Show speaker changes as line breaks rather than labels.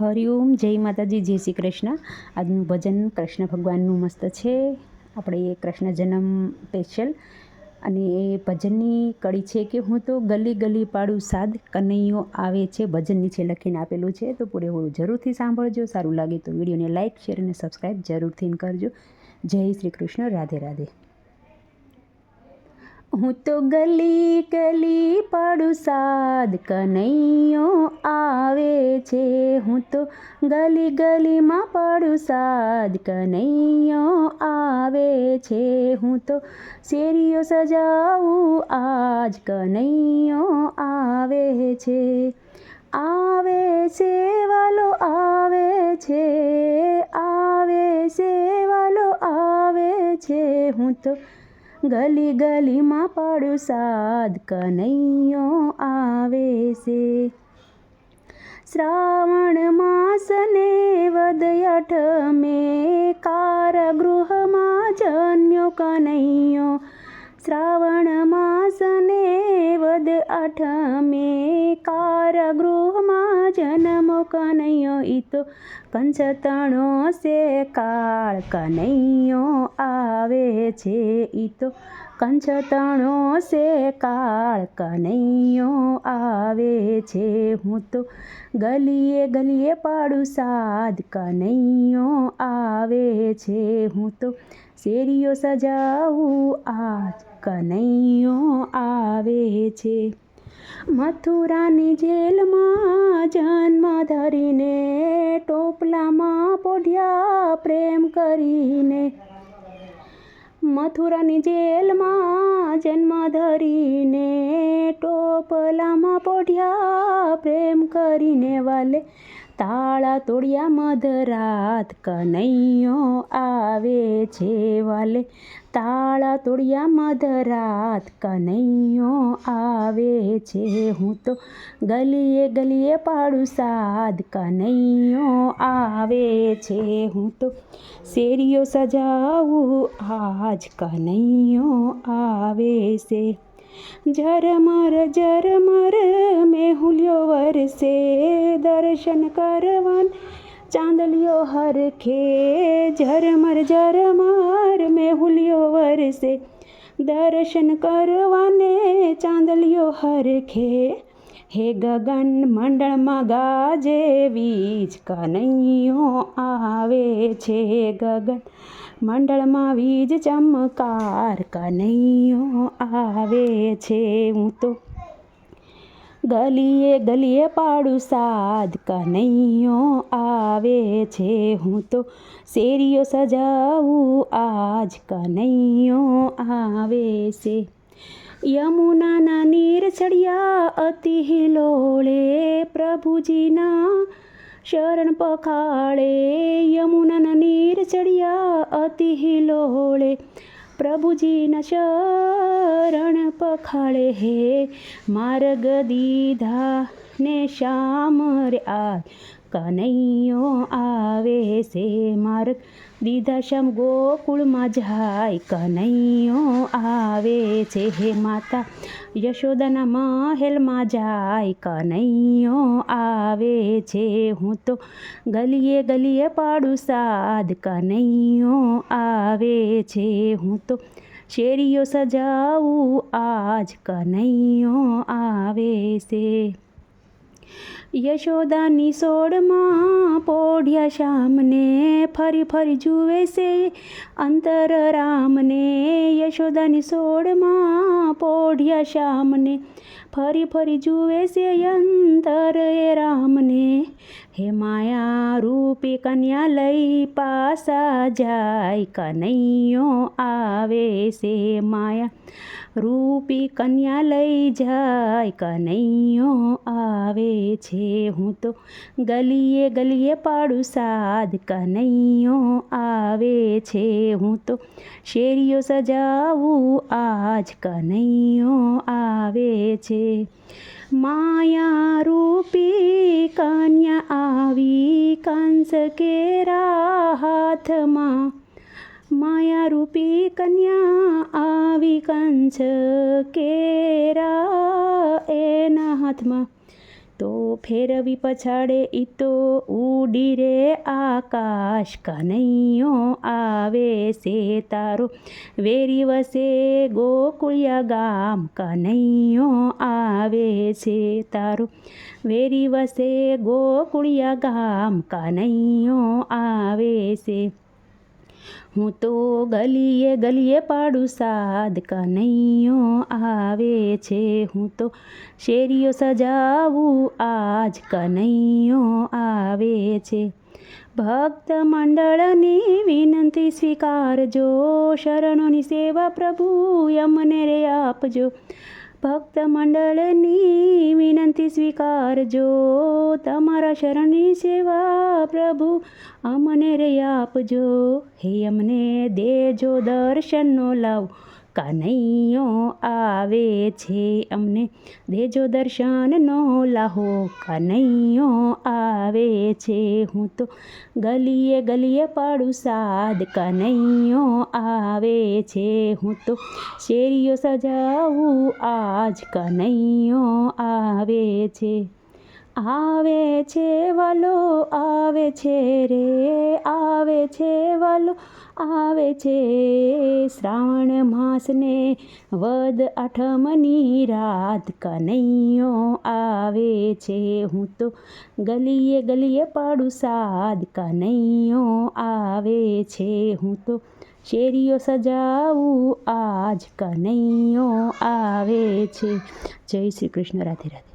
હરિઓમ, જય માતાજી, જય શ્રી કૃષ્ણ. આજનું ભજન કૃષ્ણ ભગવાનનું મસ્ત છે. આપણે એ કૃષ્ણ જન્મ સ્પેશિયલ અને એ ભજનની કડી છે કે હું તો ગલી ગલી પાડું સાદ કનૈયો આવે છે. ભજન નીચે લખીને આપેલું છે. તો પૂરેપૂરું જરૂરથી સાંભળજો. સારું લાગે તો વિડીયોને લાઇક શેર અને સબસ્ક્રાઈબ જરૂરથી કરજો. જય શ્રી કૃષ્ણ. રાધે રાધે. હું તો ગલી ગલી પાડું સાદ કનૈયો આવે છે. હું તો ગલી ગલીમાં પાડું સાદ કનૈયો આવે છે. હું તો શેરીઓ સજાવું આજ કનૈયો આવે છે. આવે છે વાલો, આવે છે આવે છે વાલો, આવે છે. હું તો ગલી ગલીમાં પાડું સાદ કનૈયો આવે છે. શ્રાવણ માસને વદ અઠમે કારાગૃહમાં જન્મ્યો કનૈયો. શ્રાવણ માસને વદ જન્મો કનૈયો ઈ તો કંચતણો સે કાળ કનૈયો આવે છે. ઈ તો કંચતણો સે કાળ કનૈયો આવે છે. હું તો ગલીએ ગલીએ પાડું સાદ કનૈયો આવે છે. હું તો શેરીઓ સજાવું, આજ કનૈયો આવે છે. મથુરાની જેલમાં જન્મ ધરીને ટોપલામાં પોઢિયા પ્રેમ કરીને મથુરાની જેલમાં જન્મ ધરીને ટોપલામાં પોઢિયા પ્રેમ કરીને વાલે તાળા તોડ્યા મધરાત કનૈયો આવે છે વાલે. તાળા તોડ્યા મધરાત કનૈયો આવે છે. હું તો ગલીએ ગલીએ પાડું સાદ કનૈયો આવે છે. હું તો શેરીઓ સજાવું આજ કનૈયો આવે છે. ઝરમર ઝરમર મેહુલ્યો વરસે દર્શન કરવાન ચાંદલિયો હરખે ઝરમર ઝરમર મેહુલ્યો વરસે દર્શન કરવાને ચાંદલિયો હરખે હે ગગન મંડળમાં ગાજે, વીજ કનૈયો આવે છે ગગન મંડળમાં, વીજ ચમકાર કનૈયો આવે છે. હું તો ગલીએ ગલીએ પાડું સાદ કનૈયો આવે છે. હું તો શેરીઓ સજાવું, આજ કનૈયો આવે છે. યમુનાના નીર ચડ્યા અતિ હિલોળે પ્રભુજીના શરણ પખાળે. યમુનાના નીર ચડ્યા અતિ હિલોળે પ્રભુજીના શરણ પખાળે હે. માર્ગ દીધા ને શ્યામ રે આ કનૈયો આવે છે માર્ગ. દિદાશમ ગોકુળમાં જાય કનૈયો આવે છે હે માતા. યશોદાના મહેલમાં જાય કનૈયો આવે છે. હું તો ગલીએ ગલીએ પાડું સાદ કનૈયો આવે છે. હું તો શેરીઓ સજાવું આજ કનૈયો આવે છે. યશોદાની સોડમાં પોઢિયા શ્યામને ફરી ફરી જુએ છે. અંતર રામને યશોદાની સોડમાં પોઢિયા શ્યામને ફરી ફરી જુએ છે. અંતર એ રામને હે માયા રૂપી કન્યા લઈ પાસા જાય, કનૈયો આવે છે માયા. રૂપી કન્યા લઈ જાય, કનૈયો આવે છે. હું તો ગલીએ ગલીએ પાડું સાદ, કનૈયો આવે છે. હું તો શેરીઓ સજાવું આજ, કનૈયો આવે છે. માયા રૂપી કન્યા આવી, કંસ કેરા હાથમાં માયા રૂપી કન્યા આવી કંચ કેરા એના હાથમાં તો ફેરવી પછાડે ઈ તો ઉડી રે આકાશ કનૈયો આવે છે તારો વેરી વસે ગોકુળિયા ગામ કનૈયો આવે છે તારો વેરી વસે ગોકુળિયા ગામ કનૈયો આવે છે હું તો ગલીએ ગલીએ પાડું સાદ કનૈયો આવે છે. હું તો શેરીઓ સજાવું આજ કનૈયો આવે છે. ભક્ત મંડળની વિનંતી સ્વીકારજો. શરણોની સેવા પ્રભુ યમને રે આપજો. ભક્ત મંડળની વિનંતી સ્વીકારજો. તમારા શરણની સેવા પ્રભુ, અમને રે આપજો. હે અમને દેજો દર્શનનો લાવ. કનૈયો આવે છે અમને. દેજો દર્શનનો લાહો, કનૈયો આવે છે. હું તો ગલીએ ગલીએ પાડું સાદ, કનૈયો આવે છે. હું તો શેરીઓ સજાવું આજ, કનૈયો આવે છે. આવે છે વાલો, આવે છે રે, આવે છે વાલો, આવે છે શ્રાવણ માસને વદ આઠમની રાત કનૈયો આવે છે. હું તો ગલીએ ગલીએ પાડું સાદ કનૈયો આવે છે. હું તો શેરીઓ સજાવું આજ કનૈયો આવે છે. જય શ્રી કૃષ્ણ, રાધે રાધે.